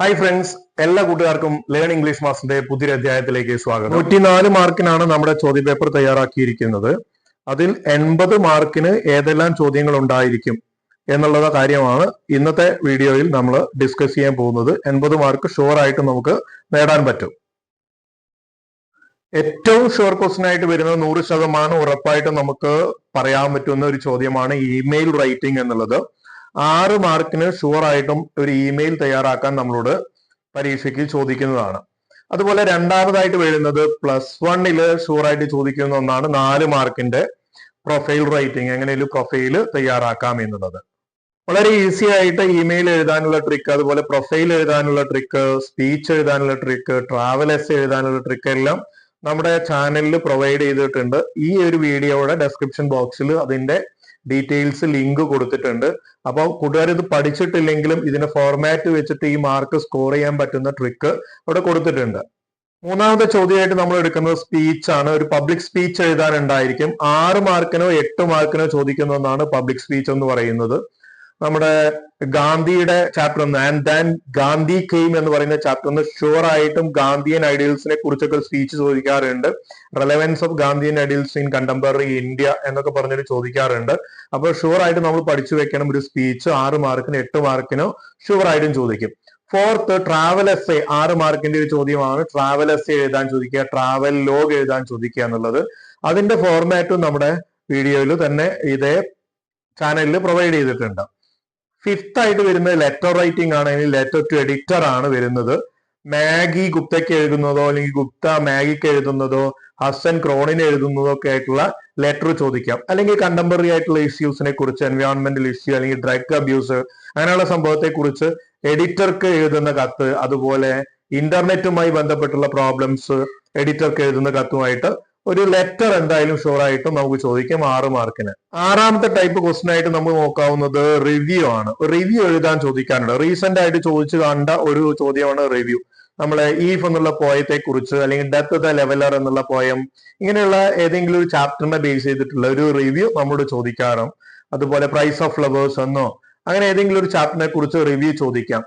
Hi friends എല്ലാ കൂട്ടുകാർക്കും learn English മാസിന്റെ പുതിയൊരു അധ്യായത്തിലേക്ക് സ്വാഗതം. നൂറ്റിനാല് മാർക്കിനാണ് നമ്മുടെ ചോദ്യപേപ്പർ തയ്യാറാക്കിയിരിക്കുന്നത്. അതിൽ എൺപത് മാർക്കിന് ഏതെല്ലാം ചോദ്യങ്ങൾ ഉണ്ടായിരിക്കും എന്നുള്ള കാര്യമാണ് ഇന്നത്തെ വീഡിയോയിൽ നമ്മൾ ഡിസ്കസ് ചെയ്യാൻ പോകുന്നത്. എൺപത് മാർക്ക് ഷുവർ ആയിട്ട് നമുക്ക് നേടാൻ പറ്റും. ഏറ്റവും ഷുവർ ക്വസ്റ്റൻ ആയിട്ട് വരുന്നത് നൂറ് ശതമാനം ഉറപ്പായിട്ട് നമുക്ക് പറയാൻ പറ്റുന്ന ഒരു ചോദ്യമാണ് ഇമെയിൽ റൈറ്റിംഗ് എന്നുള്ളത്. ആറ് മാർക്കിന് ഷുവറായിട്ടും ഒരു ഇമെയിൽ തയ്യാറാക്കാൻ നമ്മളോട് പരീക്ഷയ്ക്ക് ചോദിക്കുന്നതാണ്. അതുപോലെ രണ്ടാമതായിട്ട് വരുന്നത് പ്ലസ് വണ്ണിൽ ഷുവർ ആയിട്ട് ചോദിക്കുന്ന ഒന്നാണ് നാല് മാർക്കിന്റെ പ്രൊഫൈൽ റൈറ്റിംഗ് എങ്ങനെയൊരു പ്രൊഫൈൽ തയ്യാറാക്കാം എന്നുള്ളത്. വളരെ ഈസി ആയിട്ട് ഇമെയിൽ എഴുതാനുള്ള ട്രിക്ക് അതുപോലെ പ്രൊഫൈൽ എഴുതാനുള്ള ട്രിക്ക് സ്പീച്ച് എഴുതാനുള്ള ട്രിക്ക് എസ് എഴുതാനുള്ള ട്രിക്ക് എല്ലാം നമ്മുടെ ചാനലിൽ പ്രൊവൈഡ് ചെയ്തിട്ടുണ്ട്. ഈ ഒരു വീഡിയോയുടെ ഡെസ്ക്രിപ്ഷൻ ബോക്സിൽ അതിന്റെ ഡീറ്റെയിൽസ് ലിങ്ക് കൊടുത്തിട്ടുണ്ട്. അപ്പോൾ കൂട്ടുകാർ ഇത് പഠിച്ചിട്ടില്ലെങ്കിലും ഇതിന് ഫോർമാറ്റ് വെച്ചിട്ട് ഈ മാർക്ക് സ്കോർ ചെയ്യാൻ പറ്റുന്ന ട്രിക്ക് അവിടെ കൊടുത്തിട്ടുണ്ട്. മൂന്നാമത്തെ ചോദ്യമായിട്ട് നമ്മൾ എടുക്കുന്നത് സ്പീച്ച് ആണ്. ഒരു പബ്ലിക് സ്പീച്ച് എഴുതാനുണ്ടായിരിക്കും. ആറ് മാർക്കിനോ എട്ട് മാർക്കിനോ ചോദിക്കുന്ന ഒന്നാണ് പബ്ലിക് സ്പീച്ച് എന്ന് പറയുന്നത്. നമ്മുടെ ഗാന്ധിയുടെ ചാപ്റ്റർ ഒന്ന്. ആൻഡ് ദാൻ ഗാന്ധി കെയിം എന്ന് പറയുന്ന ചാപ്റ്റർ ഒന്ന്. ഷുവർ ആയിട്ടും ഗാന്ധിയൻ ഐഡിയൽസിനെ കുറിച്ചൊക്കെ സ്പീച്ച് ചോദിക്കാറുണ്ട്. Relevance of Gandhian ideals in contemporary India എന്നൊക്കെ പറഞ്ഞിട്ട് ചോദിക്കാറുണ്ട്. അപ്പോൾ ഷുവർ ആയിട്ട് നമ്മൾ പഠിച്ചു വെക്കണം ഒരു സ്പീച്ച് ആറ് മാർക്കിന് എട്ട് മാർക്കിനോ ഷുവർ ആയിട്ടും ചോദിക്കും. ഫോർത്ത് ട്രാവൽ എസ് എ ആറ് മാർക്കിന്റെ ഒരു ചോദ്യമാണ്. ട്രാവൽ എസ് എഴുതാൻ ചോദിക്കുക ട്രാവൽ ലോഗ് എഴുതാൻ ചോദിക്കുക എന്നുള്ളത്. അതിന്റെ ഫോർമാറ്റും നമ്മുടെ വീഡിയോയിൽ തന്നെ ഇതേ ചാനലിൽ പ്രൊവൈഡ് ചെയ്തിട്ടുണ്ട്. ഫിഫ്ത്ത് ആയിട്ട് വരുന്നത് ലെറ്റർ റൈറ്റിംഗ് ആണ്. അല്ലെങ്കിൽ ലെറ്റർ ടു എഡിറ്റർ ആണ് വരുന്നത്. മാഗി ഗുപ്തയ്ക്ക് എഴുതുന്നതോ അല്ലെങ്കിൽ ഗുപ്ത മാഗിക്ക് എഴുതുന്നതോ ഹസൻ ക്രോണിന് എഴുതുന്നതോ ഒക്കെ ആയിട്ടുള്ള ലെറ്റർ ചോദിക്കാം. അല്ലെങ്കിൽ കണ്ടംപററി ആയിട്ടുള്ള ഇഷ്യൂസിനെ കുറിച്ച് എൻവയോൺമെന്റൽ ഇഷ്യൂ അല്ലെങ്കിൽ ഡ്രഗ് അബ്യൂസ് അങ്ങനെയുള്ള സംഭവത്തെ കുറിച്ച് എഡിറ്റർക്ക് എഴുതുന്ന കത്ത് അതുപോലെ ഇന്റർനെറ്റുമായി ബന്ധപ്പെട്ടുള്ള പ്രോബ്ലംസ് എഡിറ്റർക്ക് എഴുതുന്ന കത്തുമായിട്ട് ഒരു ലെറ്റർ എന്തായാലും ഷുവർ ആയിട്ടും നമുക്ക് ചോദിക്കാം ആറ് മാർക്കിന് ആറാമത്തെ ടൈപ്പ് ക്വസ്റ്റൻ ആയിട്ട് നമ്മൾ നോക്കാവുന്നത് റിവ്യൂ ആണ്. റിവ്യൂ എഴുതാൻ ചോദിക്കാനുണ്ട്. റീസെന്റ് ആയിട്ട് ചോദിച്ചു കണ്ട ഒരു ചോദ്യമാണ് റിവ്യൂ നമ്മളെ ഈഫ് എന്നുള്ള പോയത്തെ കുറിച്ച് അല്ലെങ്കിൽ ഡെത്ത് ദ ലെവലർ എന്നുള്ള പോയം ഇങ്ങനെയുള്ള ഏതെങ്കിലും ഒരു ചാപ്റ്ററിനെ ബേസ് ചെയ്തിട്ടുള്ള ഒരു റിവ്യൂ നമ്മളോട് ചോദിക്കാറും. അതുപോലെ പ്രൈസ് ഓഫ് ഫ്ലവേഴ്സ് എന്നോ അങ്ങനെ ഏതെങ്കിലും ഒരു ചാപ്റ്ററിനെ കുറിച്ച് റിവ്യൂ ചോദിക്കാം.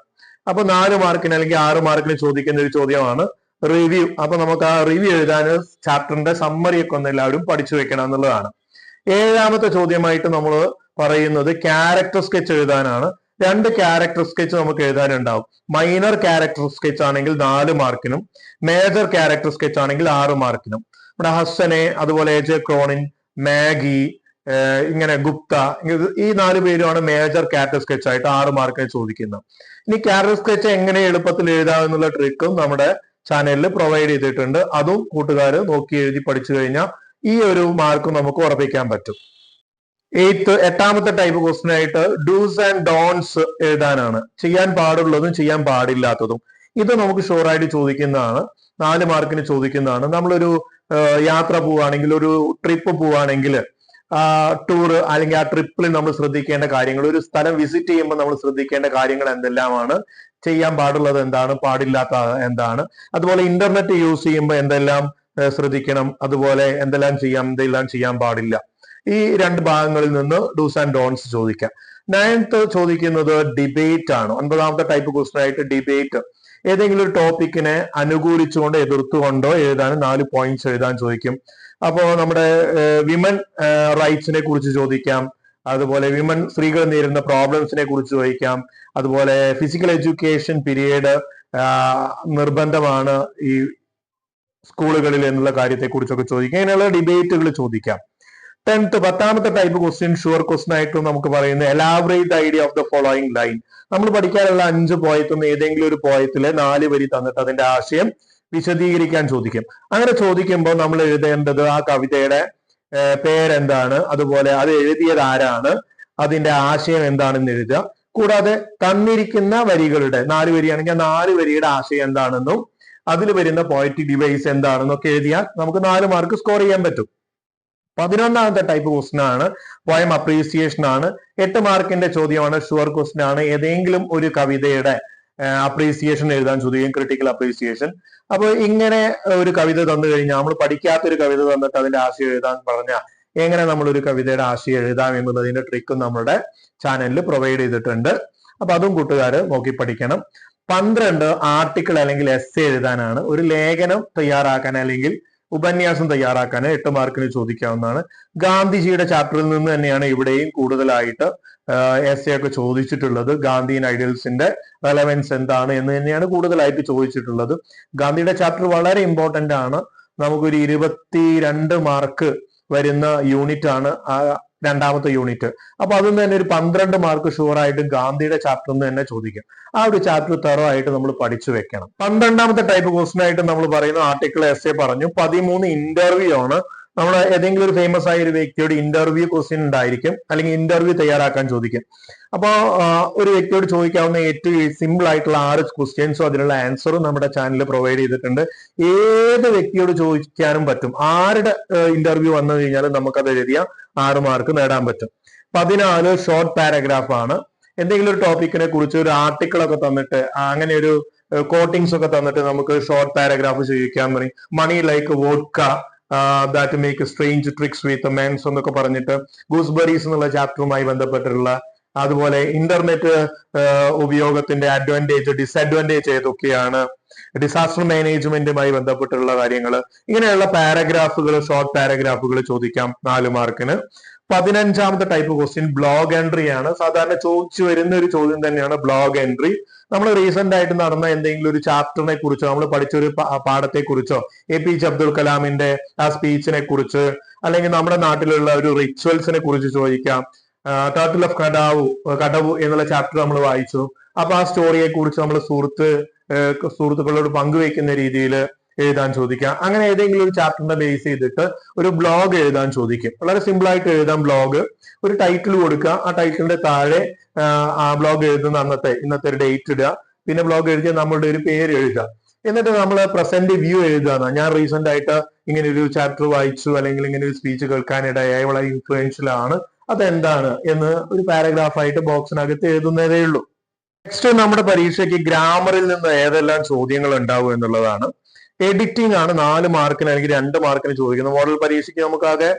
അപ്പൊ നാല് മാർക്കിന് അല്ലെങ്കിൽ ആറ് മാർക്കിന് ചോദിക്കുന്ന ഒരു ചോദ്യമാണ് റിവ്യൂ അപ്പൊ നമുക്ക് ആ റിവ്യൂ എഴുതാൻ ചാപ്റ്ററിന്റെ സമ്മറി ഒക്കെ ഒന്ന് എല്ലാവരും പഠിച്ചു വെക്കണം എന്നുള്ളതാണ്. ഏഴാമത്തെ ചോദ്യമായിട്ട് നമ്മൾ പറയുന്നത് ക്യാരക്ടർ സ്കെച്ച് എഴുതാനാണ്. രണ്ട് ക്യാരക്ടർ സ്കെച്ച് നമുക്ക് എഴുതാനുണ്ടാവും. മൈനർ ക്യാരക്ടർ സ്കെച്ച് ആണെങ്കിൽ നാല് മാർക്കിനും മേജർ ക്യാരക്ടർ സ്കെച്ച് ആണെങ്കിൽ ആറ് മാർക്കിനും നമ്മുടെ ഹസ്സനെ അതുപോലെ എ ജെ ക്രോണിൻ മാഗി ഇങ്ങനെ ഗുപ്ത ഈ നാല് പേരുമാണ് മേജർ ക്യാരക്ടർ സ്കെച്ച് ആയിട്ട് ആറ് മാർക്കിന് ചോദിക്കുന്നത്. ഇനി ക്യാരക്ടർ സ്കെച്ച് എങ്ങനെ എളുപ്പത്തിൽ എഴുതാം എന്നുള്ള ട്രിക്കും നമ്മുടെ ചാനലിൽ പ്രൊവൈഡ് ചെയ്തിട്ടുണ്ട്. അതും കൂട്ടുകാർ നോക്കി എഴുതി പഠിച്ചു കഴിഞ്ഞാൽ ഈ ഒരു മാർക്ക് നമുക്ക് ഉറപ്പിക്കാൻ പറ്റും. എയ്ത്ത് എട്ടാമത്തെ ടൈപ്പ് ക്വസ്റ്റൻ ആയിട്ട് ഡൂസ് ആൻഡ് ഡോൺസ് എഴുതാനാണ്. ചെയ്യാൻ പാടുള്ളതും ചെയ്യാൻ പാടില്ലാത്തതും. ഇത് നമുക്ക് ഷുവർ ആയിട്ട് ചോദിക്കുന്നതാണ്. നാല് മാർക്കിന് ചോദിക്കുന്നതാണ്. നമ്മളൊരു യാത്ര പോവുകയാണെങ്കിൽ ഒരു ട്രിപ്പ് പോവുകയാണെങ്കിൽ ടൂർ അല്ലെങ്കിൽ ആ ട്രിപ്പിൽ നമ്മൾ ശ്രദ്ധിക്കേണ്ട കാര്യങ്ങൾ ഒരു സ്ഥലം വിസിറ്റ് ചെയ്യുമ്പോൾ നമ്മൾ ശ്രദ്ധിക്കേണ്ട കാര്യങ്ങൾ എന്തെല്ലാമാണ്? ചെയ്യാൻ പാടുള്ളത് എന്താണ്? പാടില്ലാത്ത എന്താണ്? അതുപോലെ ഇന്റർനെറ്റ് യൂസ് ചെയ്യുമ്പോൾ എന്തെല്ലാം ശ്രദ്ധിക്കണം? അതുപോലെ എന്തെല്ലാം ചെയ്യാം? എന്തെല്ലാം ചെയ്യാൻ പാടില്ല? ഈ രണ്ട് ഭാഗങ്ങളിൽ നിന്ന് ഡൂസ് ആൻഡ് ഡോൺസ് ചോദിക്കാം. നയൻത്ത് ചോദിക്കുന്നത് ഡിബേറ്റ് ആണ്. ഒൻപതാമത്തെ ടൈപ്പ് ക്വസ്റ്റൻ ആയിട്ട് ഡിബേറ്റ് ഏതെങ്കിലും ഒരു ടോപ്പിക്കിനെ അനുകൂലിച്ചുകൊണ്ട് എതിർത്തുകൊണ്ടോ എഴുതാൻ നാല് പോയിന്റ്സ് എഴുതാൻ ചോദിക്കും. അപ്പോ നമ്മുടെ വിമൻ റൈറ്റ്സിനെ കുറിച്ച് ചോദിക്കാം. അതുപോലെ വിമൻ സ്ത്രീകൾ നേരിടുന്ന പ്രോബ്ലംസിനെ കുറിച്ച് ചോദിക്കാം. അതുപോലെ ഫിസിക്കൽ എഡ്യൂക്കേഷൻ പീരീഡ് നിർബന്ധമാണ് ഈ സ്കൂളുകളിൽ എന്നുള്ള കാര്യത്തെ കുറിച്ചൊക്കെ ചോദിക്കാം. ഇങ്ങനെയുള്ള ഡിബേറ്റുകൾ ചോദിക്കാം. ടെൻത്ത് പത്താമത്തെ ടൈപ്പ് ക്വസ്റ്റ്യൻ ഷുവർ ക്വസ്റ്റ്യൻ ആയിട്ടും നമുക്ക് പറയുന്നത് elaborate idea of the following line നമ്മൾ പഠിക്കാനുള്ള അഞ്ച് പോയത്തുനിന്ന് ഏതെങ്കിലും ഒരു പോയത്തിലെ നാല് വരി തന്നിട്ട് അതിന്റെ ആശയം വിശദീകരിക്കാൻ ചോദിക്കും. അങ്ങനെ ചോദിക്കുമ്പോൾ നമ്മൾ എഴുതേണ്ടത് ആ കവിതയുടെ പേരെന്താണ്? അതുപോലെ അത് എഴുതിയത് ആരാണ്? അതിന്റെ ആശയം എന്താണെന്ന് എഴുതുക. കൂടാതെ തന്നിരിക്കുന്ന വരികളുടെ നാല് വരിയാണെങ്കിൽ നാല് വരിയുടെ ആശയം എന്താണെന്നും അതിൽ വരുന്ന പോയിറ്റ് ഡിവൈസ് എന്താണെന്നും ഒക്കെ എഴുതിയാൽ നമുക്ക് നാല് മാർക്ക് സ്കോർ ചെയ്യാൻ പറ്റും. പതിനൊന്നാമത്തെ ടൈപ്പ് ക്വസ്റ്റൻ ആണ്. പോയം അപ്രീസിയേഷൻ ആണ്. എട്ട് മാർക്കിന്റെ ചോദ്യമാണ്. ഷുവർ ക്വസ്റ്റൻ ആണ്. ഏതെങ്കിലും ഒരു കവിതയുടെ അപ്രീസിയേഷൻ എഴുതാൻ ചോദിക്കും ക്രിട്ടിക്കൽ അപ്രീസിയേഷൻ അപ്പൊ ഇങ്ങനെ ഒരു കവിത തന്നു കഴിഞ്ഞാൽ നമ്മൾ പഠിക്കാത്ത ഒരു കവിത തന്നിട്ട് അതിന്റെ ആശയം എഴുതാൻ പറഞ്ഞാൽ എങ്ങനെ നമ്മൾ ഒരു കവിതയുടെ ആശയം എഴുതാം എന്നുള്ളതിന്റെ ട്രിക്കും നമ്മുടെ ചാനലിൽ പ്രൊവൈഡ് ചെയ്തിട്ടുണ്ട്. അപ്പൊ അതും കൂട്ടുകാർ നോക്കി പഠിക്കണം. പന്ത്രണ്ട് ആർട്ടിക്കിൾ അല്ലെങ്കിൽ എസ് എഴുതാനാണ് ഒരു ലേഖനം തയ്യാറാക്കാൻ അല്ലെങ്കിൽ ഉപന്യാസം തയ്യാറാക്കാൻ എട്ട് മാർക്കിന് ചോദിക്കാവുന്നതാണ്. ഗാന്ധിജിയുടെ ചാപ്റ്ററിൽ നിന്ന് തന്നെയാണ് ഇവിടെയും കൂടുതലായിട്ട് എസ് എ ഒക്കെ ചോദിച്ചിട്ടുള്ളത്. ഗാന്ധിയൻ ഐഡിയൽസിന്റെ റെലവൻസ് എന്താണ് എന്ന് തന്നെയാണ് കൂടുതലായിട്ട് ചോദിച്ചിട്ടുള്ളത്. ഗാന്ധിയുടെ ചാപ്റ്റർ വളരെ ഇമ്പോർട്ടന്റ് ആണ്. നമുക്കൊരു ഇരുപത്തി രണ്ട് മാർക്ക് വരുന്ന യൂണിറ്റ് ആണ് രണ്ടാമത്തെ യൂണിറ്റ് അപ്പൊ അതിൽ തന്നെ ഒരു പന്ത്രണ്ട് മാർക്ക് ഷുവർ ആയിട്ട് ഗാന്ധിയുടെ ചാപ്റ്ററിൽ നിന്ന് തന്നെ ചോദിക്കും. ആ ഒരു ചാപ്റ്റർ തെറോ ആയിട്ട് നമ്മൾ പഠിച്ചു വെക്കണം. പന്ത്രണ്ടാമത്തെ ടൈപ്പ് ക്വസ്റ്റൻ ആയിട്ട് നമ്മൾ പറയുന്ന ആർട്ടിക്കിൾ എസ് എ പറഞ്ഞു. പതിമൂന്ന് ഇന്റർവ്യൂ ആണ്. നമ്മൾ ഏതെങ്കിലും ഒരു ഫേമസ് ആയ ഒരു വ്യക്തിയോട് ഇന്റർവ്യൂ ക്വസ്റ്റ്യൻ ഉണ്ടായിരിക്കും അല്ലെങ്കിൽ ഇന്റർവ്യൂ തയ്യാറാക്കാൻ ചോദിക്കും. അപ്പോൾ ഒരു വ്യക്തിയോട് ചോദിക്കാവുന്ന ഏറ്റവും സിമ്പിൾ ആയിട്ടുള്ള ആറ് ക്വസ്റ്റ്യൻസും അതിനുള്ള ആൻസറും നമ്മുടെ ചാനൽ പ്രൊവൈഡ് ചെയ്തിട്ടുണ്ട്. ഏത് വ്യക്തിയോട് ചോദിക്കാനും പറ്റും. ആരുടെ ഇന്റർവ്യൂ വന്നു കഴിഞ്ഞാലും നമുക്കത് എഴുതിയ ആറ് മാർക്ക് നേടാൻ പറ്റും. പതിനാല് ഷോർട്ട് പാരഗ്രാഫ് ആണ്. എന്തെങ്കിലും ഒരു ടോപ്പിക്കിനെ കുറിച്ച് ഒരു ആർട്ടിക്കിൾ ഒക്കെ തന്നിട്ട് അങ്ങനെ ഒരു കോട്ടിങ്സ് ഒക്കെ തന്നിട്ട് നമുക്ക് ഷോർട്ട് പാരഗ്രാഫ് ചോദിക്കാൻ പറയും. Money like vodka that make strange tricks with men's എന്നൊക്കെ പറഞ്ഞിട്ട് ഗൂസ്ബെറീസ് എന്നുള്ള ചാപ്റ്ററുമായി ബന്ധപ്പെട്ടിട്ടുള്ള അതുപോലെ ഇന്റർനെറ്റ് ഉപയോഗത്തിന്റെ അഡ്വാന്റേജ് ഡിസഡ്വാന്റേജ് ഏതൊക്കെയാണ് ഡിസാസ്റ്റർ മാനേജ്മെന്റുമായി ബന്ധപ്പെട്ടുള്ള കാര്യങ്ങൾ ഇങ്ങനെയുള്ള പാരഗ്രാഫുകൾ ഷോർട്ട് പാരഗ്രാഫുകൾ ചോദിക്കാം നാല് മാർക്കിന് പതിനഞ്ചാമത്തെ ടൈപ്പ് ക്വസ്റ്റ്യൻ ബ്ലോഗ് എൻട്രി ആണ്. സാധാരണ ചോദിച്ചു വരുന്ന ഒരു ചോദ്യം തന്നെയാണ് ബ്ലോഗ് എൻട്രി നമ്മൾ റീസെന്റ് ആയിട്ട് നടന്ന എന്തെങ്കിലും ഒരു ചാപ്റ്ററിനെ കുറിച്ചോ നമ്മൾ പഠിച്ച ഒരു പാഠത്തെ കുറിച്ചോ എ പി ജെ അബ്ദുൽ കലാമിന്റെ ആ സ്പീച്ചിനെ കുറിച്ച് അല്ലെങ്കിൽ നമ്മുടെ നാട്ടിലുള്ള ഒരു റിച്വൽസിനെ കുറിച്ച് ചോദിക്കാം. ടർട്ടിൽ ഓഫ് കടാവു കടവു എന്നുള്ള ചാപ്റ്റർ നമ്മൾ വായിച്ചു. അപ്പൊ ആ സ്റ്റോറിയെ കുറിച്ച് നമ്മൾ സുഹൃത്ത് സുഹൃത്തുക്കളോട് പങ്കുവെക്കുന്ന രീതിയിൽ എഴുതാൻ ചോദിക്കാം. അങ്ങനെ ഏതെങ്കിലും ഒരു ചാപ്റ്ററിനെ ബേസ് ചെയ്തിട്ട് ഒരു ബ്ലോഗ് എഴുതാൻ ചോദിക്കും. വളരെ സിമ്പിൾ ആയിട്ട് എഴുതാം ബ്ലോഗ് ഒരു ടൈറ്റിൽ കൊടുക്കുക. ആ ടൈറ്റിലിന്റെ താഴെ ആ ബ്ലോഗ് എഴുതുന്ന അന്നത്തെ ഇന്നത്തെ ഒരു ഡേറ്റ് ഇടുക. പിന്നെ ബ്ലോഗ് എഴുതിയ നമ്മളുടെ ഒരു പേര് എഴുതുക. എന്നിട്ട് നമ്മൾ പ്രസന്റ് വ്യൂ എഴുതുകയാണ് ഞാൻ റീസെന്റ് ആയിട്ട് ഇങ്ങനെ ഒരു ചാപ്റ്റർ വായിച്ചു അല്ലെങ്കിൽ ഇങ്ങനെ ഒരു സ്പീച്ച് കേൾക്കാനിടയായി വളരെ ഇൻഫ്ലുവൻഷ്യൽ ആണ്. അതെന്താണ് എന്ന് ഒരു പാരഗ്രാഫ് ആയിട്ട് ബോക്സിനകത്ത് എഴുതുന്നതേ ഉള്ളൂ. നെക്സ്റ്റ് നമ്മുടെ പരീക്ഷയ്ക്ക് ഗ്രാമറിൽ നിന്ന് ഏതെല്ലാം ചോദ്യങ്ങൾ ഉണ്ടാവും എന്നുള്ളതാണ് എഡിറ്റിംഗ് ആണ് നാല് മാർക്കിന് അല്ലെങ്കിൽ രണ്ട് മാർക്കിന് ചോദിക്കുന്നത്. മോഡൽ പരീക്ഷയ്ക്ക് നമുക്കാകെ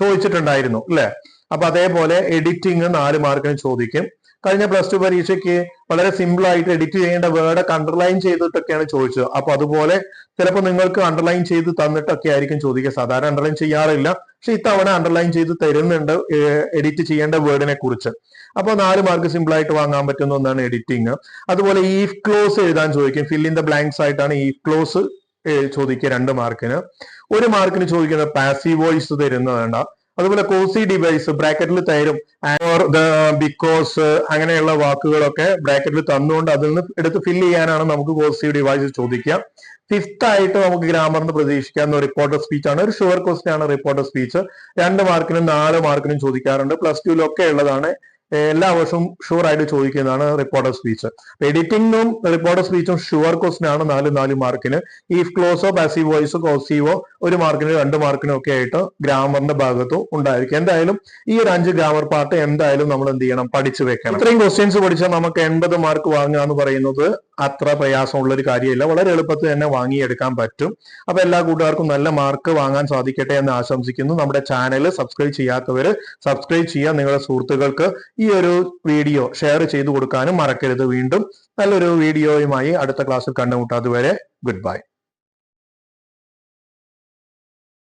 ചോദിച്ചിട്ടുണ്ടായിരുന്നു അല്ലെ? അപ്പൊ അതേപോലെ എഡിറ്റിംഗ് നാല് മാർക്കിന് ചോദിക്കും. കഴിഞ്ഞ പ്ലസ് ടു പരീക്ഷയ്ക്ക് വളരെ സിമ്പിൾ ആയിട്ട് എഡിറ്റ് ചെയ്യേണ്ട വേർഡൊക്കെ അണ്ടർലൈൻ ചെയ്തിട്ടൊക്കെയാണ് ചോദിച്ചത്. അപ്പൊ അതുപോലെ ചിലപ്പോൾ നിങ്ങൾക്ക് അണ്ടർലൈൻ ചെയ്ത് തന്നിട്ടൊക്കെ ആയിരിക്കും ചോദിക്കുക. സാധാരണ അണ്ടർലൈൻ ചെയ്യാറില്ല. പക്ഷെ ഇത്തവണ അണ്ടർലൈൻ ചെയ്ത് തരുന്നുണ്ട് എഡിറ്റ് ചെയ്യേണ്ട വേർഡിനെ കുറിച്ച്. അപ്പോൾ നാല് മാർക്ക് സിമ്പിൾ ആയിട്ട് വാങ്ങാൻ പറ്റുന്ന ഒന്നാണ് എഡിറ്റിങ് അതുപോലെ ഈ ക്ലോസ് എഴുതാൻ ചോദിക്കും. ഫിൽ ഇൻ ദ ബ്ലാങ്ക്സ് ആയിട്ടാണ് ഈ ക്ലോസ് ചോദിക്കുക രണ്ട് മാർക്കിന് ഒരു മാർക്കിന് ചോദിക്കുന്നത് പാസീവ് വോയിസ് തരുന്നതേണ്ട അതുപോലെ കോസി ഡിവൈസ് ബ്രാക്കറ്റിൽ തരും. ഓർ ദ ബിക്കോസ് അങ്ങനെയുള്ള വാക്കുകളൊക്കെ ബ്രാക്കറ്റിൽ തന്നുകൊണ്ട് അതിൽ നിന്ന് എടുത്ത് ഫില്ല് ചെയ്യാനാണ് നമുക്ക് കോസി ഡിവൈസ് ചോദിക്കുക. ഫിഫ്ത്ത് ആയിട്ട് നമുക്ക് ഗ്രാമറിന് പ്രതീക്ഷിക്കാവുന്ന റിപ്പോർട്ടർ സ്പീച്ച് ആണ്. ഒരു ഷുവർ ക്വസ്റ്റ്യൻ ആണ് റിപ്പോർട്ടർ സ്പീച്ച് രണ്ട് മാർക്കിനും നാല് മാർക്കിനും ചോദിക്കാറുണ്ട്. പ്ലസ് ടുവിലൊക്കെ ഉള്ളതാണ്. എല്ലാ വർഷവും ഷുവർ ആയിട്ട് ചോദിക്കുന്നതാണ് റിപ്പോർട്ടർ സ്പീച്ച് എഡിറ്റിംഗും റിപ്പോർട്ടർ സ്പീച്ചും ഷുവർ ക്വസ്റ്റൻ ആണ് നാല് നാല് മാർക്കിന് ഈ ക്ലോസോ പാസീവ് വോയിസോ കോസീവോ ഒരു മാർക്കിന് രണ്ട് മാർക്കിനും ഒക്കെ ആയിട്ട് ഗ്രാമറിന്റെ ഭാഗത്തും ഉണ്ടായിരിക്കും. എന്തായാലും ഈ ഒരു അഞ്ച് ഗ്രാമർ പാർട്ട് എന്തായാലും നമ്മൾ എന്ത് ചെയ്യണം? പഠിച്ചു വെക്കണം. ഇത്രയും ക്വസ്റ്റ്യൻസ് പഠിച്ചാൽ നമുക്ക് എൺപത് മാർക്ക് വാങ്ങുക എന്ന് പറയുന്നത് അത്ര പ്രയാസമുള്ള ഒരു കാര്യമില്ല. വളരെ എളുപ്പത്തിൽ തന്നെ വാങ്ങിയെടുക്കാൻ പറ്റും. അപ്പൊ എല്ലാ കൂട്ടുകാർക്കും നല്ല മാർക്ക് വാങ്ങാൻ സാധിക്കട്ടെ എന്ന് ആശംസിക്കുന്നു. നമ്മുടെ ചാനൽ സബ്സ്ക്രൈബ് ചെയ്യാത്തവര് സബ്സ്ക്രൈബ് ചെയ്യുക. നിങ്ങളുടെ സുഹൃത്തുക്കൾക്ക് ഈ ഒരു വീഡിയോ ഷെയർ ചെയ്തു കൊടുക്കാനും മറക്കരുത്. വീണ്ടും നല്ലൊരു വീഡിയോയുമായി അടുത്ത ക്ലാസ്സിൽ കണ്ടുമുട്ടാതെ വരെ ഗുഡ് ബൈ